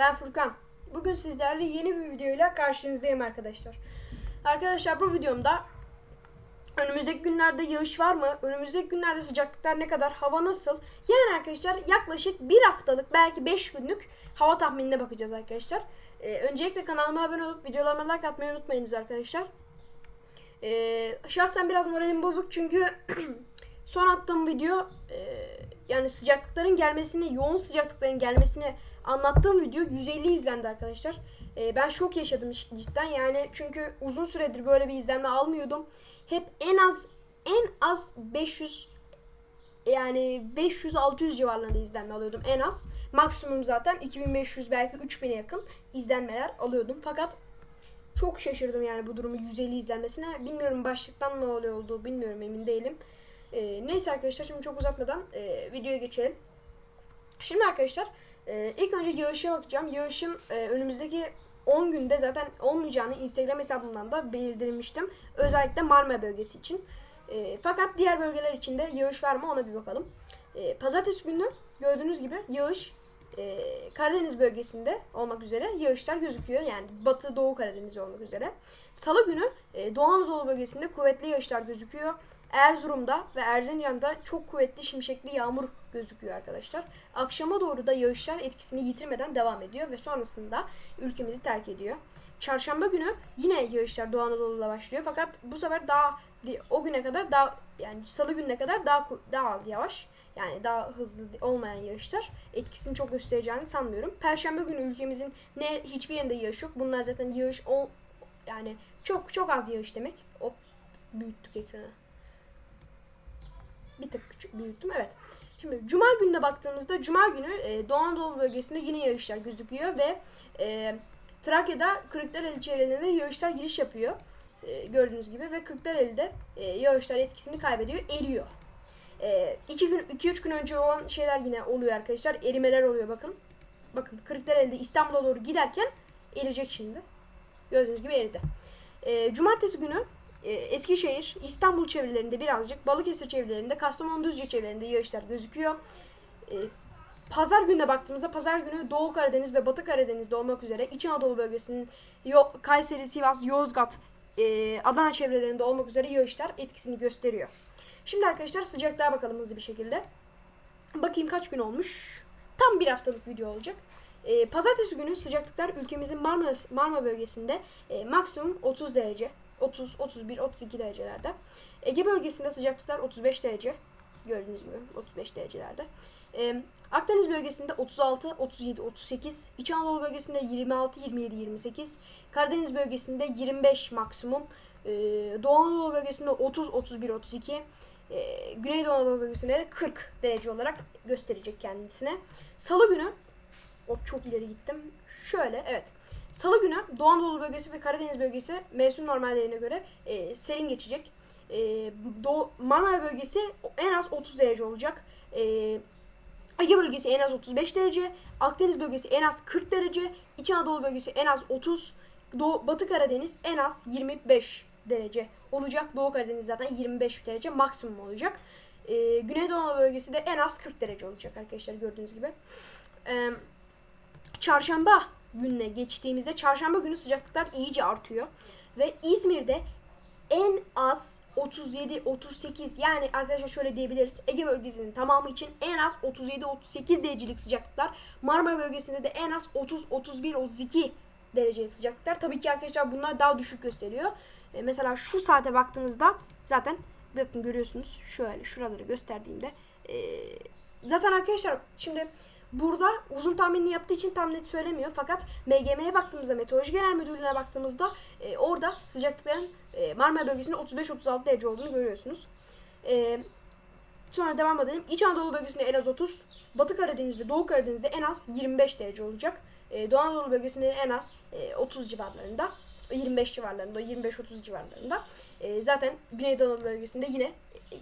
Ben Furkan. Bugün sizlerle yeni bir videoyla karşınızdayım arkadaşlar. Arkadaşlar bu videomda önümüzdeki günlerde yağış var mı? Önümüzdeki günlerde sıcaklıklar ne kadar? Hava nasıl? Yani arkadaşlar yaklaşık bir haftalık belki 5 günlük hava tahminine bakacağız arkadaşlar. Ee, öncelikle kanalıma abone olup videolarıma like atmayı unutmayınız arkadaşlar. Ee, şahsen biraz moralim bozuk çünkü son attığım video e, yani sıcaklıkların gelmesini, yoğun sıcaklıkların gelmesini anlattığım video 150 izlendi arkadaşlar. Ee, ben şok yaşadım cidden yani çünkü uzun süredir böyle bir izlenme almıyordum. Hep en az en az 500 yani 500-600 civarlarında izlenme alıyordum en az. Maksimum zaten 2500 belki 3000'e yakın izlenmeler alıyordum. Fakat çok şaşırdım yani bu durumu 150 izlenmesine. Bilmiyorum başlıktan ne oluyor olduğu bilmiyorum emin değilim. Ee, neyse arkadaşlar şimdi çok uzatmadan e, videoya geçelim. Şimdi arkadaşlar e, ilk önce yağışa bakacağım. Yağışın e, önümüzdeki 10 günde zaten olmayacağını Instagram hesabımdan da belirtilmiştim. Özellikle Marmara bölgesi için. E, fakat diğer bölgeler için de yağış var mı ona bir bakalım. E, Pazartesi günü gördüğünüz gibi yağış e, Karadeniz bölgesinde olmak üzere yağışlar gözüküyor. Yani Batı Doğu Karadeniz olmak üzere. Salı günü e, Doğu Anadolu bölgesinde kuvvetli yağışlar gözüküyor. Erzurum'da ve Erzincan'da çok kuvvetli şimşekli yağmur gözüküyor arkadaşlar. Akşama doğru da yağışlar etkisini yitirmeden devam ediyor ve sonrasında ülkemizi terk ediyor. Çarşamba günü yine yağışlar Doğu Anadolu'da başlıyor fakat bu sefer daha o güne kadar daha yani salı gününe kadar daha daha az yavaş. Yani daha hızlı olmayan yağışlar etkisini çok göstereceğini sanmıyorum. Perşembe günü ülkemizin ne hiçbir yerinde yağış yok. Bunlar zaten yağış o yani çok çok az yağış demek. Hop büyüttük ekranı. Bir tık küçük büyüttüm evet. Şimdi Cuma gününe baktığımızda Cuma günü e, Doğu Anadolu bölgesinde yine yağışlar gözüküyor ve e, Trakya'da Kırklareli çevrelerinde yağışlar giriş yapıyor. E, gördüğünüz gibi ve Kırklareli'de e, yağışlar etkisini kaybediyor, eriyor. 2 e, gün 2 3 gün önce olan şeyler yine oluyor arkadaşlar. Erimeler oluyor bakın. Bakın Kırklareli'de İstanbul'a doğru giderken eriyecek şimdi. Gördüğünüz gibi eridi. E, Cumartesi günü Eskişehir, İstanbul çevrelerinde birazcık, Balıkesir çevrelerinde, Kastamonu Düzce çevrelerinde yağışlar gözüküyor. E, Pazar gününe baktığımızda pazar günü Doğu Karadeniz ve Batı Karadeniz'de olmak üzere İç Anadolu bölgesinin Kayseri, Sivas, Yozgat, e, Adana çevrelerinde olmak üzere yağışlar etkisini gösteriyor. Şimdi arkadaşlar sıcaklığa bakalım hızlı bir şekilde. Bakayım kaç gün olmuş. Tam bir haftalık video olacak. E, pazartesi günü sıcaklıklar ülkemizin Marmara, Marmara bölgesinde e, maksimum 30 derece. 30, 31, 32 derecelerde. Ege bölgesinde sıcaklıklar 35 derece. Gördüğünüz gibi 35 derecelerde. Ee, Akdeniz bölgesinde 36, 37, 38. İç Anadolu bölgesinde 26, 27, 28. Karadeniz bölgesinde 25 maksimum. Ee, Doğu Anadolu bölgesinde 30, 31, 32. Ee, Güneydoğu Anadolu bölgesinde de 40 derece olarak gösterecek kendisine. Salı günü Hop çok ileri gittim. Şöyle evet. Salı günü Doğu Anadolu bölgesi ve Karadeniz bölgesi mevsim normallerine göre e, serin geçecek. E, Doğu, Marmara bölgesi en az 30 derece olacak. E, Ege bölgesi en az 35 derece. Akdeniz bölgesi en az 40 derece. İç Anadolu bölgesi en az 30. Doğu, Batı Karadeniz en az 25 derece olacak. Doğu Karadeniz zaten 25 derece maksimum olacak. E, Güneydoğu bölgesi de en az 40 derece olacak arkadaşlar gördüğünüz gibi. Eee çarşamba gününe geçtiğimizde çarşamba günü sıcaklıklar iyice artıyor. Ve İzmir'de en az 37 38 yani arkadaşlar şöyle diyebiliriz. Ege bölgesinin tamamı için en az 37 38 derecelik sıcaklıklar. Marmara bölgesinde de en az 30 31 32 derecelik sıcaklıklar. Tabii ki arkadaşlar bunlar daha düşük gösteriyor. E, mesela şu saate baktığınızda zaten bakın görüyorsunuz şöyle şuraları gösterdiğimde e, zaten arkadaşlar şimdi Burada uzun tahminini yaptığı için tam net söylemiyor. Fakat MGM'ye baktığımızda, Meteoroloji Genel Müdürlüğü'ne baktığımızda e, orada sıcaklıkların e, Marmara bölgesinde 35-36 derece olduğunu görüyorsunuz. E, sonra devam edelim. İç Anadolu bölgesinde en az 30, Batı Karadeniz'de, Doğu Karadeniz'de en az 25 derece olacak. E, Doğu Anadolu bölgesinde en az e, 30 civarlarında. 25 civarlarında, 25-30 civarlarında. E, zaten Güneydoğu Anadolu bölgesinde yine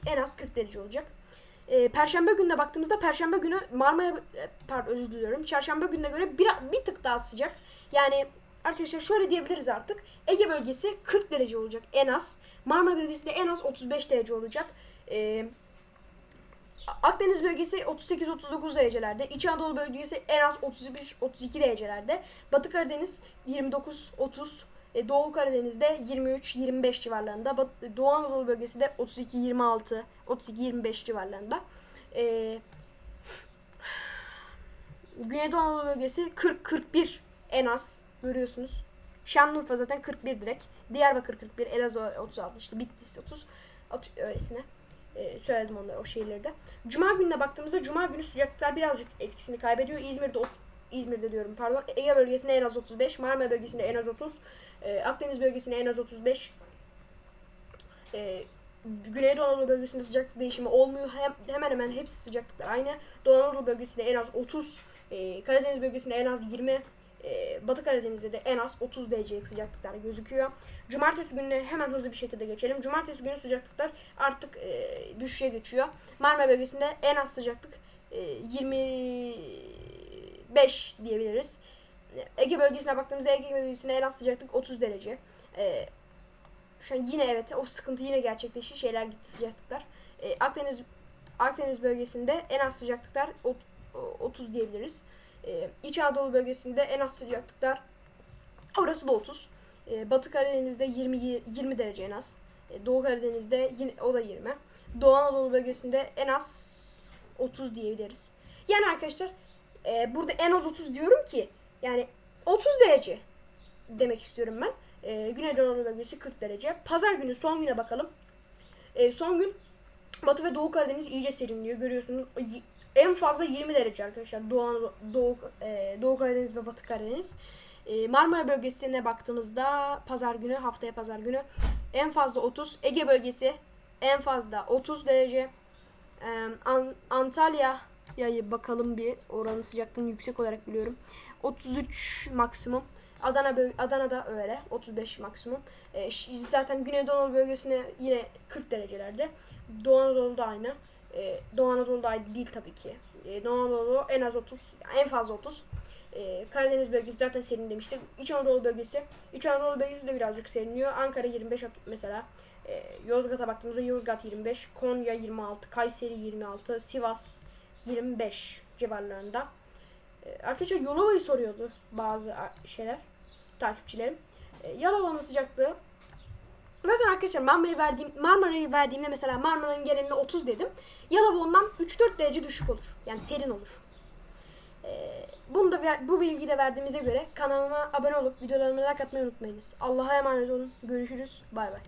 en az 40 derece olacak. E, Perşembe gününe baktığımızda Perşembe günü Marmara e, pardon özür diliyorum. Çarşamba gününe göre bir, bir tık daha sıcak. Yani arkadaşlar şöyle diyebiliriz artık. Ege bölgesi 40 derece olacak en az. Marmara bölgesi de en az 35 derece olacak. E, Akdeniz bölgesi 38-39 derecelerde. İç Anadolu bölgesi en az 31-32 derecelerde. Batı Karadeniz 29-30. E, Doğu Karadeniz'de 23-25 civarlarında. Doğu Anadolu bölgesi de 32-26, 32-25 civarlarında. E, Güneydoğu Anadolu bölgesi 40-41 en az görüyorsunuz. Şanlıurfa zaten 41 direkt. Diyarbakır 41, Elazığ 36 işte Bitlis 30. At- öylesine söyledim onları o şehirleri de. Cuma gününe baktığımızda Cuma günü sıcaklıklar birazcık etkisini kaybediyor. İzmir'de 30, İzmir'de diyorum pardon. Ege bölgesinde en az 35, Marmara bölgesinde en az 30, e, Akdeniz bölgesinde en az 35. E, Güneydoğu Anadolu bölgesinde sıcaklık değişimi olmuyor. Hem, hemen hemen hepsi sıcaklıklar aynı. Doğu Anadolu bölgesinde en az 30, e, Karadeniz bölgesinde en az 20, e, Batı Karadeniz'de de en az 30 derecelik sıcaklıklar gözüküyor. Cumartesi gününe hemen hızlı bir şekilde geçelim. Cumartesi günü sıcaklıklar artık e, düşüşe geçiyor. Marmara bölgesinde en az sıcaklık e, 25 diyebiliriz. Ege bölgesine baktığımızda Ege bölgesinde en az sıcaklık 30 derece. E, şu an yine evet o sıkıntı yine gerçekleşti. Şeyler gitti sıcaklıklar. E, Akdeniz Akdeniz bölgesinde en az sıcaklıklar ot- 30 diyebiliriz. E, İç Anadolu bölgesinde en az sıcaklıklar orası da 30. E, Batı Karadeniz'de 20 20 derece en az. E, Doğu Karadeniz'de yine o da 20. Doğu Anadolu bölgesinde en az 30 diyebiliriz. Yani arkadaşlar e, burada en az 30 diyorum ki yani 30 derece demek istiyorum ben. E, Güneydoğu Anadolu bölgesi 40 derece. Pazar günü son güne bakalım. E, son gün Batı ve Doğu Karadeniz iyice serinliyor. Görüyorsunuz en fazla 20 derece arkadaşlar. Doğu, Doğu, e, Doğu Karadeniz ve Batı Karadeniz. E, Marmara bölgesine baktığımızda pazar günü, haftaya pazar günü en fazla 30. Ege bölgesi en fazla 30 derece. E, An- Antalya'ya bakalım bir. Oranın sıcaklığını yüksek olarak biliyorum. 33 maksimum. Adana böl- Adana'da öyle. 35 maksimum. E, zaten Güneydoğu Anadolu bölgesine yine 40 derecelerde. Doğu Anadolu'da aynı. E, Doğu Anadolu'da aynı değil tabii ki. E, Doğu Anadolu en az 30. yani en fazla 30. E, Karadeniz bölgesi zaten serin demiştim. İç Anadolu bölgesi. İç Anadolu bölgesi de birazcık serinliyor. Ankara 25 at- mesela. E, Yozgat'a baktığımızda Yozgat 25, Konya 26, Kayseri 26, Sivas 25 civarlarında. E, arkadaşlar Yalova'yı soruyordu bazı şeyler, takipçilerim. E, Yalova'nın sıcaklığı Zaten arkadaşlar Marmara'yı verdiğim Marmara'yı verdiğimde mesela Marmara'nın geneline 30 dedim. Yalova ondan 3-4 derece düşük olur. Yani serin olur. Ee, bunu da bu bilgiyi de verdiğimize göre kanalıma abone olup videolarıma like atmayı unutmayınız. Allah'a emanet olun. Görüşürüz. Bay bay.